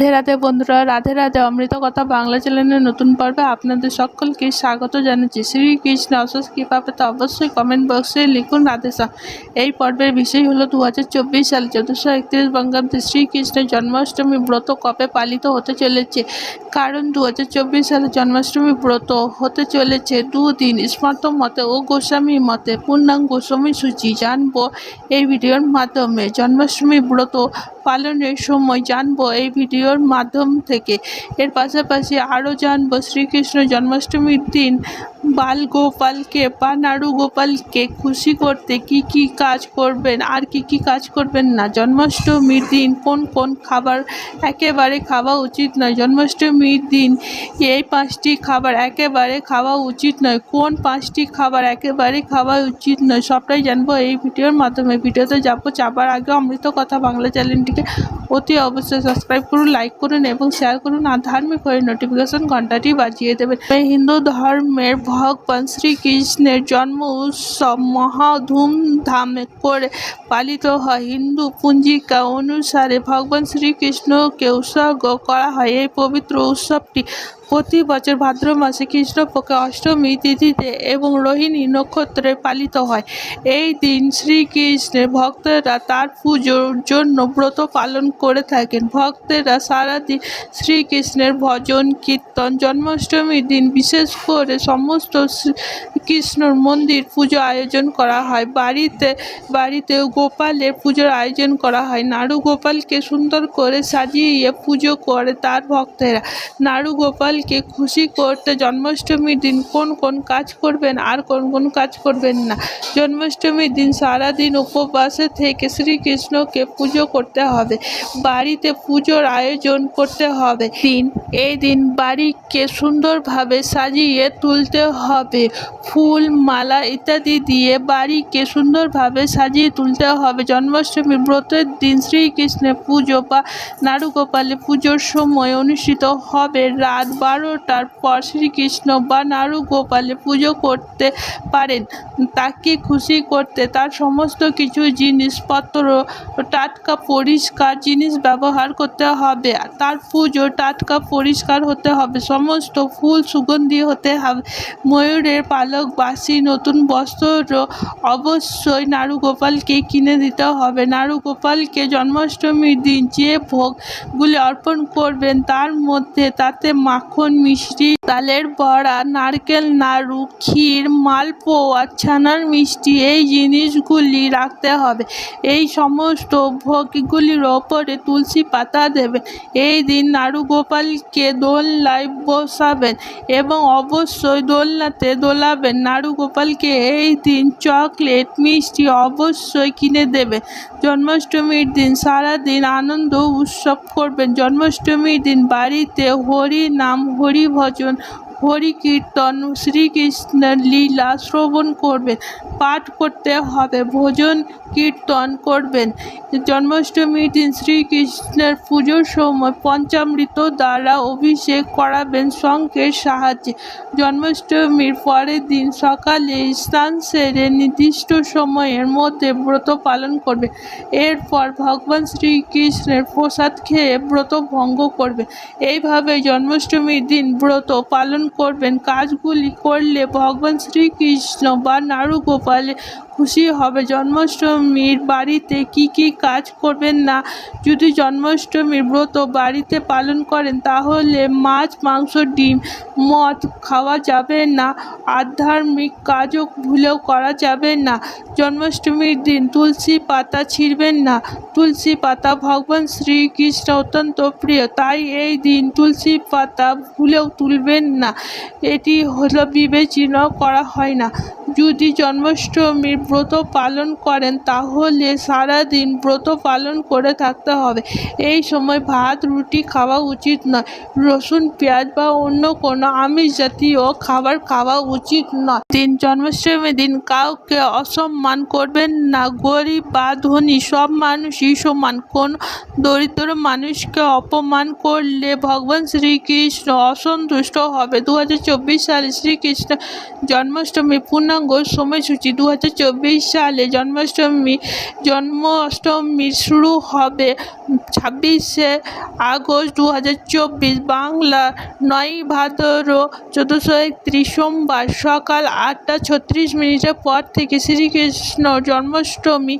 রাধে রাধে বন্ধুরা, রাধে রাধে। অমৃত কথা বাংলা চ্যানেলের নতুন পর্বে আপনাদের সকলকে স্বাগত জানাচ্ছি। শ্রীকৃষ্ণ অশেষ কৃপা পেতে অবশ্যই কমেন্ট বক্সে লিখুন রাধেশা এই পর্বের বিষয় হলো দু সাল চোদ্দোশো একত্রিশ বঙ্গাব্দে শ্রীকৃষ্ণের জন্মাষ্টমী ব্রত কবে পালিত হতে চলেছে? কারণ দু হাজার চব্বিশ সালে জন্মাষ্টমী ব্রত হতে চলেছে দুদিন। স্মার্ত মতে ও গোস্বামী মতে পূর্ণাঙ্গ গোস্বামী সূচি জানব এই ভিডিওর মাধ্যমে। জন্মাষ্টমী ব্রত পালনের সময় জানব এই ভিডিওর মাধ্যম থেকে। এর পাশাপাশি আরও জানব শ্রীকৃষ্ণ জন্মাষ্টমীর দিন বাল গোপালকে বা নাড়ু গোপালকে খুশি করতে কি কি কাজ করবেন, আর কি কি কাজ করবেন না? জন্মাষ্টমীর দিন কোন কোন খাবার? একেবারে খাওয়া উচিত নয়। জন্মাষ্টমীর দিন এই পাঁচটি খাবার একেবারে খাওয়া উচিত নয়। কোন পাঁচটি খাবার একেবারে খাওয়া উচিত নয়? সবটাই জানব এই ভিডিওর মাধ্যমে। ভিডিওতে যাব, যাবার আগে অমৃত কথা বাংলা চ্যানেলটিকে অতি অবশ্যই সাবস্ক্রাইব করুন লাইক করুন এবং শেয়ার করুন আর ধার্মিক হয়ে নোটিফিকেশন ঘন্টাটি বাজিয়ে দেবেন। হিন্দু ধর্মের ভগবান শ্রীকৃষ্ণের জন্ম উৎসব মহা ধুমধামে করে পালিত হয়। হিন্দু পুঞ্জিকা অনুসারে ভগবান শ্রীকৃষ্ণকে উৎসর্গ করা হয়। এই পবিত্র উৎসবটি প্রতি বছর ভাদ্র মাসে কৃষ্ণপক্ষে অষ্টমী তিথিতে এবং রোহিণী নক্ষত্রে পালিত হয়। এই দিন শ্রীকৃষ্ণের ভক্তরা তার পুজোর জন্য ব্রত পালন করে থাকেন। ভক্তেরা সারাদিন শ্রীকৃষ্ণের ভজন, কীর্তন, জন্মাষ্টমীর দিন বিশেষ করে সমস্ত কৃষ্ণর মন্দির পুজো আয়োজন করা হয়। বাড়িতে, বাড়িতেও গোপালের পুজোর আয়োজন করা হয়। নাড়ু গোপালকে সুন্দর করে সাজিয়ে পুজো করে তার ভক্তেরা। নাড়ু গোপালকে খুশি করতে জন্মাষ্টমীর দিন কোন কোন কাজ করবেন, আর কোন কোন কাজ করবেন না। জন্মাষ্টমীর দিন সারাদিন উপবাসে থেকে শ্রীকৃষ্ণকে পুজো করতে হবে, বাড়িতে পুজোর আয়োজন করতে হবে। দিন, এই দিন বাড়িকে সুন্দরভাবে সাজিয়ে তুলতে হবে, ফুল, মালা ইত্যাদি দিয়ে বাড়িকে সুন্দরভাবে সাজিয়ে তুলতে হবে। জন্মাষ্টমী ব্রতের দিন শ্রীকৃষ্ণের পুজো বা নাড়ুগোপালের পুজোর সময় অনুষ্ঠিত হবে। রাত বারোটার পর শ্রীকৃষ্ণ বা নাড়ুগোপালে পুজো করতে পারেন। তাকে খুশি করতে তার সমস্ত কিছু জিনিসপত্র, টাটকা পরিষ্কার জিনিস ব্যবহার করতে হবে। তার পুজো, টাটকা পরিষ্কার হতে হবে। সমস্ত ফুল সুগন্ধি হতে হবে। ময়ূরের পালক বাসি নতুন বস্ত্র অবশ্যই নাড়ুগোপালকে কিনে দিতে হবে। নাড়ুগোপালকে জন্মাষ্টমীর দিন যে ভোগগুলি অর্পণ করবেন তার মধ্যে তাতে মাখন মিষ্টি তালের বড়া, নারকেল, নাড়ু, ক্ষীর, মালপোয়া, ছানার মিষ্টি, এই জিনিসগুলি রাখতে হবে। এই সমস্ত ভোগগুলির ওপরে তুলসী পাতা দেবেন। এই দিন নাড়ু গোপালকে দোলনায় বসাবেন এবং অবশ্যই দোলনাতে দোলাবেন। নাড়ু গোপালকে এই দিন চকলেট, মিষ্টি অবশ্যই কিনে দেবে জন্মাষ্টমীর দিন সারাদিন আনন্দ উৎসব করবেন। জন্মাষ্টমীর দিন বাড়িতে হরি নাম হরি ভজন হরি কীর্তন শ্রীকৃষ্ণের লীলা শ্রবণ করবেন, পাঠ করতে হবে, ভোজন কীর্তন করবেন। জন্মাষ্টমীর দিন শ্রীকৃষ্ণের পুজোর সময় পঞ্চামৃত দ্বারা অভিষেক করাবেন শঙ্খের সাহায্যে। জন্মাষ্টমীর পরের দিন সকালে স্নান সেরে নির্দিষ্ট সময়ের মধ্যে ব্রত পালন করবে এরপর ভগবান শ্রীকৃষ্ণের প্রসাদ খেয়ে ব্রত ভঙ্গ করবে এইভাবে জন্মাষ্টমীর দিন ব্রত পালন করবেন। কাজগুলি করলে ভগবান শ্রীকৃষ্ণ বা নাড়ুগোপালে খুশি হবে জন্মাষ্টমীর বাড়িতে কি কি কাজ করবেন না? যদি জন্মাষ্টমীর ব্রত বাড়িতে পালন করেন, তাহলে মাছ, মাংস, ডিম, মদ খাওয়া যাবে না। আধ্যাত্মিক কাজও ভুলেও করা যাবে না। জন্মাষ্টমীর দিন তুলসী পাতা ছিঁড়বেন না। তুলসী পাতা ভগবান শ্রীকৃষ্ণ অত্যন্ত প্রিয়, তাই এই দিন তুলসী পাতা ভুলেও তুলবেন না। এটি হলো বিবেচনা করা হয় না। যদি জন্মাষ্টমীর ব্রত পালন করেন, তাহলে সারাদিন ব্রত পালন করে থাকতে হবে। এই সময় ভাত, রুটি খাওয়া উচিত নয়। রসুন, পেঁয়াজ বা অন্য কোনো আমিষ জাতীয় খাবার খাওয়া উচিত নয়। দিন জন্মাষ্টমীর দিন কাউকে অসম্মান করবেন না। গরিব বা ধনী, সব মানুষই সমান। কোন দরিদ্র মানুষকে অপমান করলে ভগবান শ্রীকৃষ্ণ অসন্তুষ্ট হবে। দু হাজার চব্বিশ সালে শ্রীকৃষ্ণ জন্মাষ্টমী পূর্ণাঙ্গ সময়সূচি দু সালে জন্মাষ্টমী জন্মাষ্টমী শুরু হবে ছাব্বিশে আগস্ট দু হাজার চব্বিশ, বাংলা নয় ভাদর চোদ্দোশো একত্রিশ সোমবার সকাল আটটা ছত্রিশ মিনিটের পর থেকে শ্রীকৃষ্ণ জন্মাষ্টমী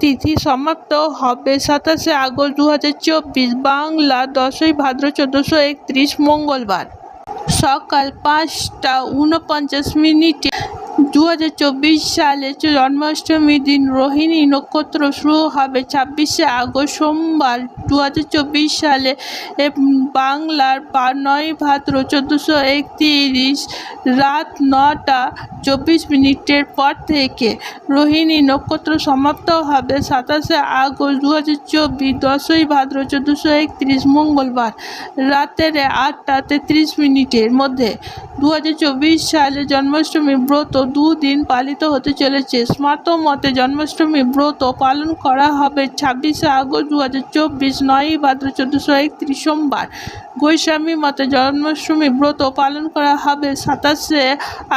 তিথি সমাপ্ত হবে সাতাশে আগস্ট দু হাজার চব্বিশ, বাংলা দশই ভাদ্র চোদ্দোশো একত্রিশ মঙ্গলবার। সকাল পাঁচটা উনপঞ্চাশ মিনিটে দু হাজার চব্বিশ সালে জন্মাষ্টমীর দিন রোহিণী নক্ষত্র শুরু হবে ছাব্বিশে আগস্ট সোমবার। দু হাজার চব্বিশ সালে বাংলার নয় ভাদ্র চোদ্দোশো একত্রিশ রাত নটা চব্বিশ মিনিটের পর থেকে রোহিণী নক্ষত্র সমাপ্ত হবে সাতাশে আগস্ট দু হাজার চব্বিশ দশই ভাদ্র চোদ্দোশো একত্রিশ মঙ্গলবার রাতের আটটা তেত্রিশ মিনিটের মধ্যে। দু হাজার চব্বিশ সালে জন্মাষ্টমী ব্রত দুদিন পালিত হতে চলেছে। স্মার্ত মতে জন্মাষ্টমী ব্রত পালন করা হবে ছাব্বিশে আগস্ট দু হাজার চব্বিশ, নয়ই ভাদ্র চোদ্দশো একত্রিশ সোমবার। গোস্বামী মতে জন্মাষ্টমী ব্রত পালন করা হবে সাতাশে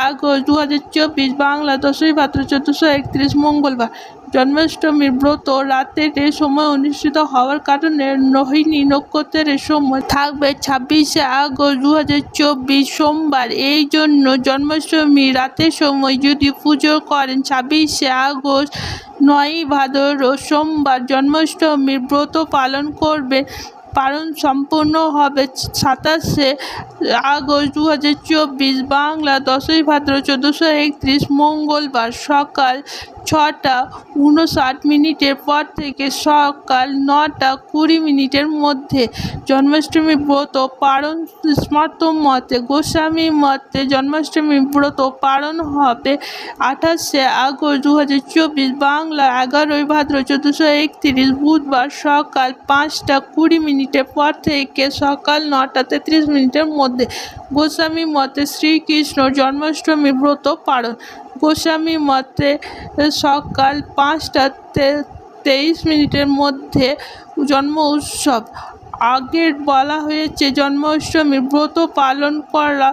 আগস্ট দু হাজার চব্বিশ বাংলা দশই ভাদ্র চোদ্দোশো একত্রিশ মঙ্গলবার। জন্মাষ্টমীর ব্রত রাতের এ সময় অনুষ্ঠিত হওয়ার কারণে রোহিণী নক্ষত্রের সময় থাকবে ছাব্বিশে আগস্ট দু হাজার চব্বিশ সোমবার। এই জন্য জন্মাষ্টমী রাতের সময় যদি পুজো করেন ছাব্বিশে আগস্ট নয়ই ভাদর সোমবার জন্মাষ্টমীর ব্রত পালন করবেন পালন সম্পূর্ণ হবে সাতাশে আগস্ট দু হাজার চব্বিশ বাংলা দশই ভাদ্র চোদ্দোশো একত্রিশ মঙ্গলবার সকাল ছটা উনষাট মিনিটের পর থেকে সকাল নটা কুড়ি মিনিটের মধ্যে জন্মাষ্টমী ব্রত পালন স্মার্ত মতে গোস্বামী মতে জন্মাষ্টমী ব্রত পালন হবে আঠাশে আগস্ট দু হাজার চব্বিশ বাংলা এগারোই ভাদ্র চোদ্দোশো একত্রিশ বুধবার সকাল পাঁচটা কুড়ি মিনিটের পর থেকে সকাল নটা তেত্রিশ মিনিটের মধ্যে গোস্বামী মতে শ্রীকৃষ্ণ জন্মাষ্টমী ব্রত পালন। গোস্বামী মতে সকাল পাঁচটা তেইশ মিনিটের মধ্যে জন্ম উৎসব। আগের বলা হয়েছে জন্মাষ্টমী ব্রত পালন করা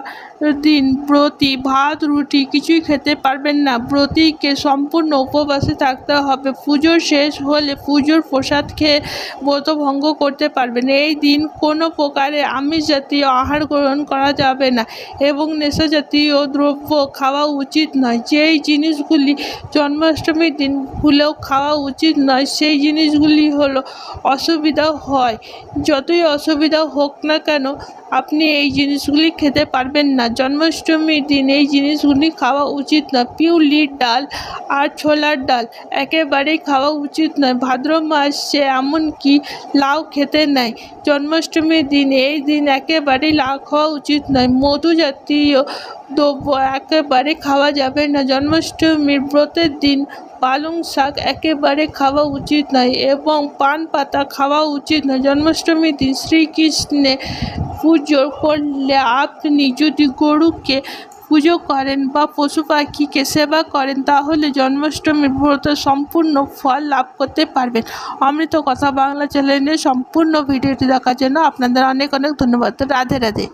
দিন ব্রতী ভাত, রুটি কিছুই খেতে পারবেন না। ব্রতীকে সম্পূর্ণ উপবাসে থাকতে হবে। পুজো শেষ হলে পুজোর প্রসাদ খেয়ে ব্রত ভঙ্গ করতে পারবেন। এই দিন কোনো প্রকারে আমিষ জাতীয় আহার গ্রহণ করা যাবে না এবং নেশা জাতীয় দ্রব্য খাওয়া উচিত নয়। যেই জিনিসগুলি জন্মাষ্টমীর দিন ভুলেও খাওয়া উচিত নয়, সেই জিনিসগুলি হলো অসুবিধা হয়। যতই অসুবিধা হোক না কেন, আপনি এই জিনিসগুলি খেতে পারবেন না। জন্মাষ্টমীর দিন এই জিনিসগুলি খাওয়া উচিত না পিউলির ডাল আর ছোলার ডাল একেবারেই খাওয়া উচিত নয়। ভাদ্র মাসে এমনকি লাউ খেতে নেয়। জন্মাষ্টমীর দিন এই দিন একেবারেই লাউ খাওয়া উচিত নয়। মধু জাতীয় দ্রব্য একেবারে খাওয়া যাবে না। জন্মাষ্টমীর ব্রতের দিন পালং শাক একেবারে খাওয়া উচিত নয় এবং পান পাতা খাওয়া উচিত নয়। জন্মাষ্টমীর দিন শ্রীকৃষ্ণে পুজো করলে আপনি যদি গরুকে পুজো করেন বা পশু পাখিকে সেবা করেন, তাহলে জন্মাষ্টমীর ব্রত সম্পূর্ণ ফল লাভ করতে পারবেন। অমৃত কথা বাংলা চ্যানেলের সম্পূর্ণ ভিডিওটি দেখার জন্য আপনাদের অনেক অনেক ধন্যবাদ। রাধে রাধে।